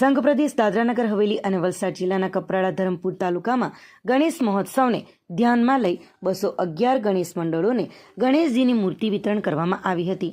સંઘ પ્રદેશ દાદરાનગર, હવેલી અને વલસાડ જિલ્લાના કપરાડા, ધરમપુર તાલુકામાં ગણેશ મહોત્સવને ધ્યાનમાં લઈ બસો અગિયાર ગણેશ મંડળોને ગણેશજીની મૂર્તિ વિતરણ કરવામાં આવી હતી.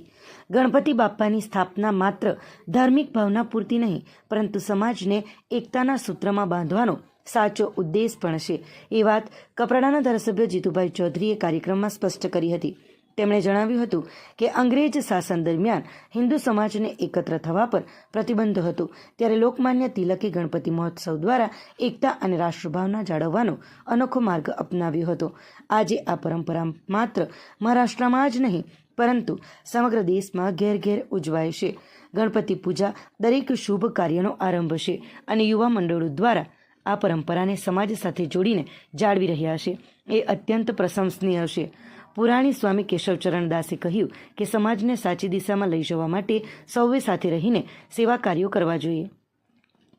ગણપતિ બાપ્પાની સ્થાપના માત્ર ધાર્મિક ભાવના પૂરતી નહીં, પરંતુ સમાજને એકતાના સૂત્રમાં બાંધવાનો સાચો ઉદ્દેશ પણ છે. એ વાત કપરાડાના ધારાસભ્ય જીતુભાઈ ચૌધરીએ કાર્યક્રમમાં સ્પષ્ટ કરી હતી. તેમણે જણાવ્યું હતું કે અંગ્રેજ શાસન દરમિયાન હિન્દુ સમાજને એકત્ર થવા પર પ્રતિબંધ હતો. ત્યારે લોકમાન્ય તિલકે ગણપતિ મહોત્સવ દ્વારા એકતા અને રાષ્ટ્રભાવના જાળવવાનો અનોખો માર્ગ અપનાવ્યો હતો. આજે આ પરંપરા માત્ર મહારાષ્ટ્રમાં જ નહીં, પરંતુ સમગ્ર દેશમાં ઘેર ઘેર ઉજવાય છે. ગણપતિ પૂજા દરેક શુભ કાર્યનો આરંભ છે અને યુવા મંડળો દ્વારા આ પરંપરાને સમાજ સાથે જોડીને જાળવી રહ્યા છે. એ અત્યંત પ્રશંસનીય છે. પુરાણી સ્વામી કેશવચરણ દાસે કહ્યું કે સમાજને સાચી દિશામાં લઈ જવા માટે સૌએ સાથે રહીને સેવા કાર્યો કરવા જોઈએ.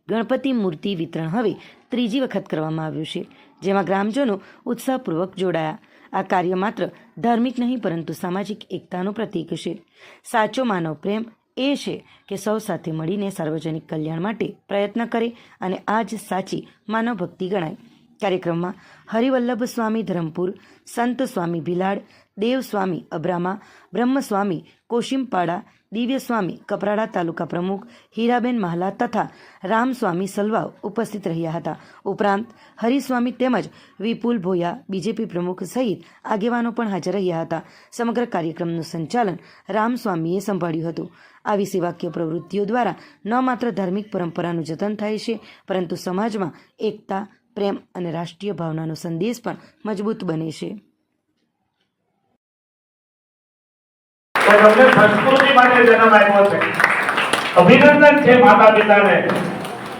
ગણપતિ મૂર્તિ વિતરણ હવે ત્રીજી વખત કરવામાં આવ્યું છે, જેમાં ગ્રામજનો ઉત્સાહપૂર્વક જોડાયા. આ કાર્ય માત્ર ધાર્મિક નહીં, પરંતુ સામાજિક એકતાનું પ્રતીક છે. સાચો માનવ પ્રેમ એ છે કે સૌ સાથે મળીને સાર્વજનિક કલ્યાણ માટે પ્રયત્ન કરે અને આ જ સાચી માનવ ભક્તિ ગણાય. કાર્યક્રમમાં હરિવલ્લભ સ્વામી ધરમપુર, સંત સ્વામી ભિલાડ, દેવ સ્વામી અબ્રામા, બ્રહ્મસ્વામી કોશિમપાડા, દિવ્ય સ્વામી કપરાડા તાલુકા પ્રમુખ હીરાબેન મહાલા તથા રામસ્વામી સલવાવ ઉપસ્થિત રહ્યા હતા. ઉપરાંત હરિસ્વામી તેમજ વિપુલ ભોયા, બીજેપી પ્રમુખ સહિત આગેવાનો પણ હાજર રહ્યા હતા. સમગ્ર કાર્યક્રમનું સંચાલન રામસ્વામીએ સંભાળ્યું હતું. આવી સેવાકીય પ્રવૃત્તિઓ દ્વારા ન માત્ર ધાર્મિક પરંપરાનું જતન થાય છે, પરંતુ સમાજમાં એકતા પ્રેમ અને રાષ્ટ્રીય ભાવનાનો સંદેશ પણ મજબૂત બને છે. અભિનંદન છે માતા પિતાને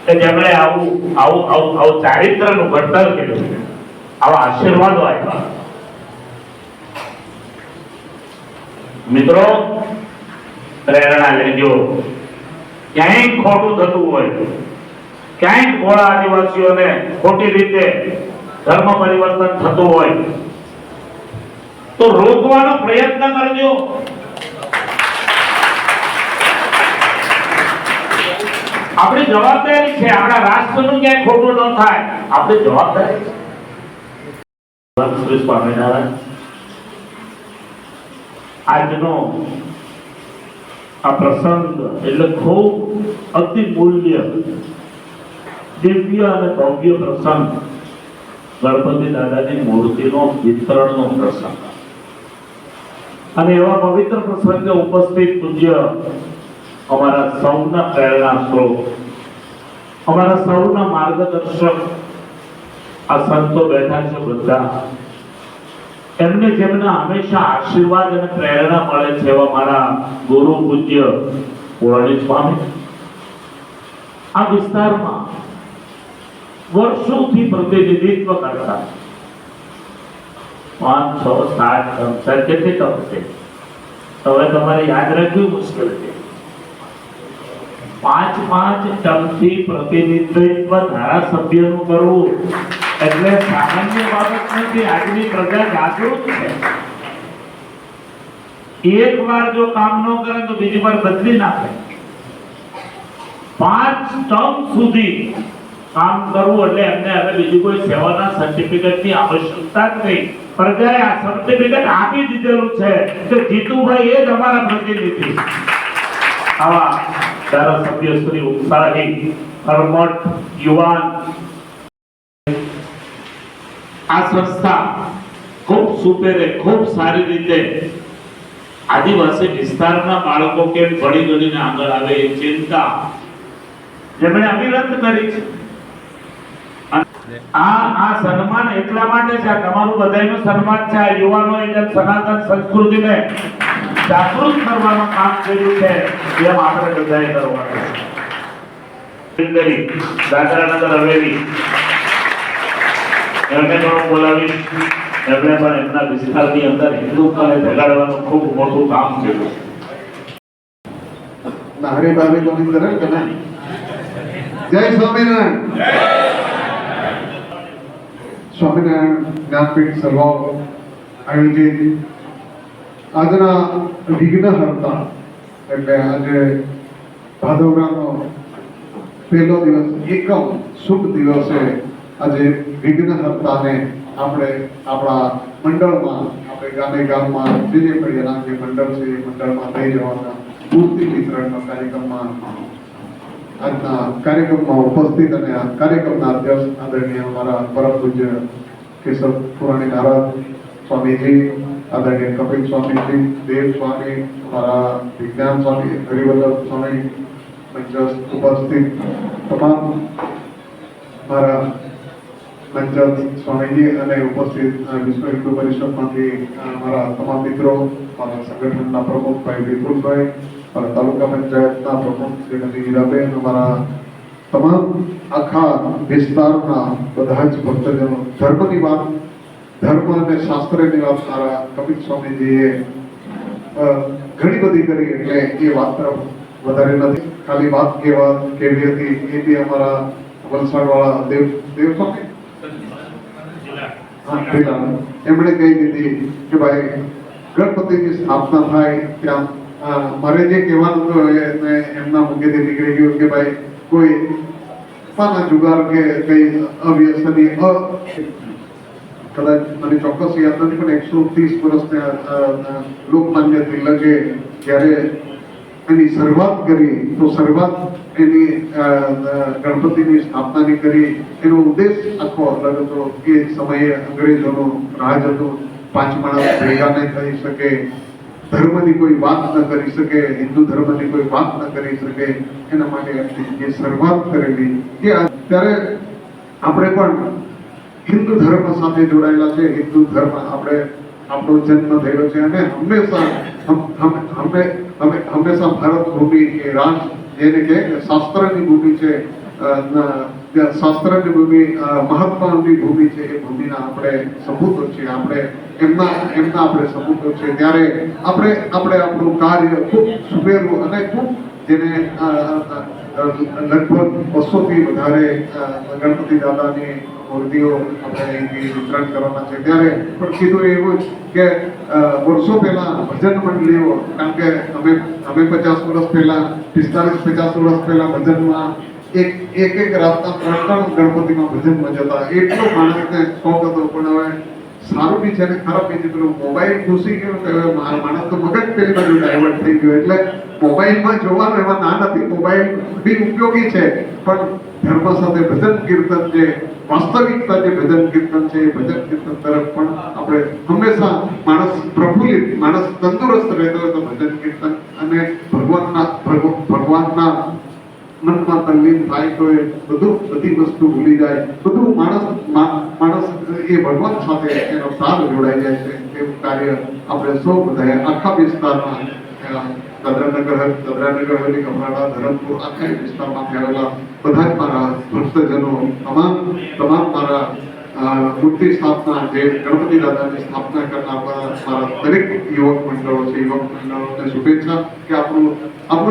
કે જેમણે આવું આવું આવું આવું ચારિત્રનું ઘડતર કર્યું આવા આશીર્વાદો આપ્યા. મિત્રો, પ્રેરણા લેજો. ક્યાંય ખોટું થતું હોય ક્યાંય ભોળા આદિવાસીઓને ખોટી રીતે ધર્મ પરિવર્તન થતું હોય, તો રોકવાનો પ્રયત્ન કરજો આપણી જવાબદારી છે, આપણા રાષ્ટ્રનું ક્યાંય ખોટું ન થાય, આપણી જવાબદારી. શ્રી આજનો આ પ્રસંગ એટલે ખૂબ અતિ મૂલ્ય દિવ્ય અને ભવ્ય પ્રસંગ. ગણપતિ દાદાની મૂર્તિનો, વિતરણનો પ્રસંગ. અને એવા પવિત્ર પ્રસંગે ઉપસ્થિત પૂજ્ય અમારા સૌના પ્રેરણા સ્ત્રોત, અમારા સૌના માર્ગદર્શક, આ સંતો બેઠા છે બધા. એમને જેમને હંમેશા આશીર્વાદ અને પ્રેરણા મળે છે એવા મારા ગુરુ પૂજ્ય પુરાણી સ્વામી. આ વિસ્તારમાં વર્ષોથી પ્રતિનિધિત્વ કરતા પાંચ છ સાત સંસ્થા કેટલી તક છે હવે તમારે યાદ રાખવું મુશ્કેલ છે પાંચ પાંચ ટર્મથી પ્રતિનિધિત્વ ધારાસભ્યનું કરવું એટલે સામાન્ય બાબત નથી આજની પ્રજા જાગૃત છે એક વાર જો કામ ન કરે તો બીજી વાર બદલી નાખે પાંચ ટર્મ સુધી કામ કરવું એટલે એમને હવે બીજી કોઈ સેવાના સર્ટિફિકેટની આવશ્યકતા જ નહીં. પ્રજાએ આ સર્ટિફિકેટ આપી દીધેલું છે કે જીતુભાઈ એ જ અમારા પ્રતિનિધિ. આવા ધારાસભ્ય શ્રી ઉત્સાહી કર્મઠ યુવાન. આ સંસ્થા ખૂબ સુપેરે ખૂબ સારી રીતે આદિવાસી વિસ્તારના બાળકો કેમ ભણી ગણીને આગળ આવે એ ચિંતા જેમણે અવિરત કરી છે. આ આ સન્માન એટલા માટે છે તમારું બધાનું સન્માન છે આ યુવાનોએ જેમ સનાતન સંસ્કૃતિને જાગૃત કરવાનું કામ કર્યું છે એમ આપણે બધાએ કરવાનું છે. દાદરાનગર હવેલી. એમને પણ બોલાવી એમણે પણ એમના વિસ્તારની અંદર હિન્દુત્વને જગાડવાનું ખૂબ મોટું કામ કર્યું નાહરી બાબી કોની કરે કે ના જય સ્વામિનારાયણ. સ્વામિનારાયણ જ્ઞાનપીઠ સભાઓ આયોજિત આજના વિઘ્ન હર્તા એટલે આજે ભાદવરાનો પહેલો દિવસ એકમ શુભ દિવસે આજે વિઘ્નહર્તાને આપણે આપણા મંડળમાં આપણે ગામે ગામમાં જે જે જે મંડળ છે એ મંડળમાં લઈ જવાના મૂર્તિ વિતરણના કાર્યક્રમમાં આજના કાર્યક્રમમાં ઉપસ્થિત અને આ કાર્યક્રમના અધ્યક્ષ આદરણીય અમારા પરમ પૂજ્ય કેશવ પુરાણી નારદ સ્વામીજી, આદરણીય કપિલ સ્વામીજી, દેવ સ્વામી અમારા વિજ્ઞાન સ્વામી, હરિવલ્લભ સ્વામી ઉપસ્થિત તમામ મારા મંચસ્થ સ્વામીજી અને ઉપસ્થિત વિશ્વ હિન્દુ પરિષદમાંથી મારા તમામ મિત્રો, મારા સંગઠનના પ્રમુખ ભાઈ વિપુલભાઈ મારા તાલુકા પંચાયતના પ્રમુખ શ્રીમતી હીરાબેન અમારા તમામ આખા વિસ્તારના બધા જ ભક્તજનો, ધર્મની વાત, ધર્મ અને શાસ્ત્રની વાત સારા કપિલ સ્વામીજીએ ઘણી બધી કરી એટલે એ વાત તરફ વધારે નથી. ખાલી વાત કેવા કેવી હતી એ બી અમારા વલસાડવાળા દેવ દેવ સ્વામી? એમણે કહી દીધી કે ભાઈ ગણપતિની સ્થાપના થાય ત્યાં મારે જે કહેવાનું હતું એ એમના મુખેથી નીકળી ગયું કે ભાઈ, કોઈ પાના જુગાર કે કઈ અવ્યસની અ કદાચ મને ચોક્કસ યાદ નથી, પણ એકસો ત્રીસ વર્ષને લોકમાન્ય તિલકે જ્યારે એની શરૂઆત કરી, તો શરૂઆત એની ગણપતિની સ્થાપનાની કરી, એનો ઉદ્દેશ આખો અલગ હતો. એ સમયે અંગ્રેજોનો રાજ હતો. પાંચ માણસ ભેગા નહીં થઈ શકે. ધર્મની કોઈ વાત ન કરી શકે, હિન્દુ ધર્મની કોઈ વાત ન કરી શકે, એના માટે જે શરૂઆત કરેલી કે અત્યારે આપણે પણ હિન્દુ ધર્મ સાથે જોડાયેલા છે, હિન્દુ ધર્મ આપણે આપણો જન્મ થયો છે અને હંમેશા હમ- હમ- હમે, હમે- હંમેશા ભારત ભૂમિ એ જેને કહે કે શાસ્ત્રની ભૂમિ છે શાસ્ત્રની ભૂમિ મહાત્માની ભૂમિ છે, એ ભૂમિના આપણે સપૂતો છીએ, આપણે એમના એમના આપણે સપૂતો છે. ત્યારે આપણે આપણે આપણું કાર્ય ખૂબ સુમેરું અને ખૂબ જેને લગભગ બસોથી વધારે ગણપતિ દાદાની મૂર્તિઓ આપણે વિતરણ કરવાના છે. ત્યારે પણ કીધું એવું જ કે વર્ષો પહેલા ભજન મંડળીઓ, કારણ કે અમે અમે પચાસ વર્ષ પહેલા, પિસ્તાલીસ, પચાસ વર્ષ પહેલા ભજનમાં એક એક એક રાતના ત્રણ ત્રણ ગણપતિમાં ભજનમાં જતા. એટલો માણસને શોખ હતો. પણ હવે સારું બી છે અને ખરાબ બી છે, પેલું મોબાઈલ ઘૂસી ગયો માણસ તો મગજ પેલી બાજુ ડાયવર્ટ થઈ ગયો. એટલે મોબાઈલમાં જોવાનું એમાં ના નથી. મોબાઈલ બી ઉપયોગી છે, પણ ધર્મ સાથે ભજન કીર્તન જે, વાસ્તવિકતા જે ભજન કીર્તન છે, એ ભજન કીર્તન તરફ પણ આપણે હંમેશા માણસ પ્રફુલ્લિત, માણસ તંદુરસ્ત રહેતો હોય તો ભજન કીર્તન અને ભગવાનના ભગવ- ભગવાનના મનમાં તલ્લીન થાય તો એ બધું બધી વસ્તુ ભૂલી જાય. બધું માણસ માણસ એ ભગવાન સાથે એનો સાથ જોડાઈ જાય છે. એવું કાર્ય આપણે સૌ બધાએ આખા વિસ્તારમાં દાદરાનગર દાદરાનગર હવેલી, કમરાડા, ધરમપુર, આખા વિસ્તારમાં આવેલા બધા જ મારા ભક્તજનો, તમામ તમામ મારા મૂર્તિ સ્થાપના, જે ગણપતિ દાદાની સ્થાપના કરનાર મારા દરેક યુવક મંડળો છે, યુવક મંડળોને શુભેચ્છા કે આપણું આપણું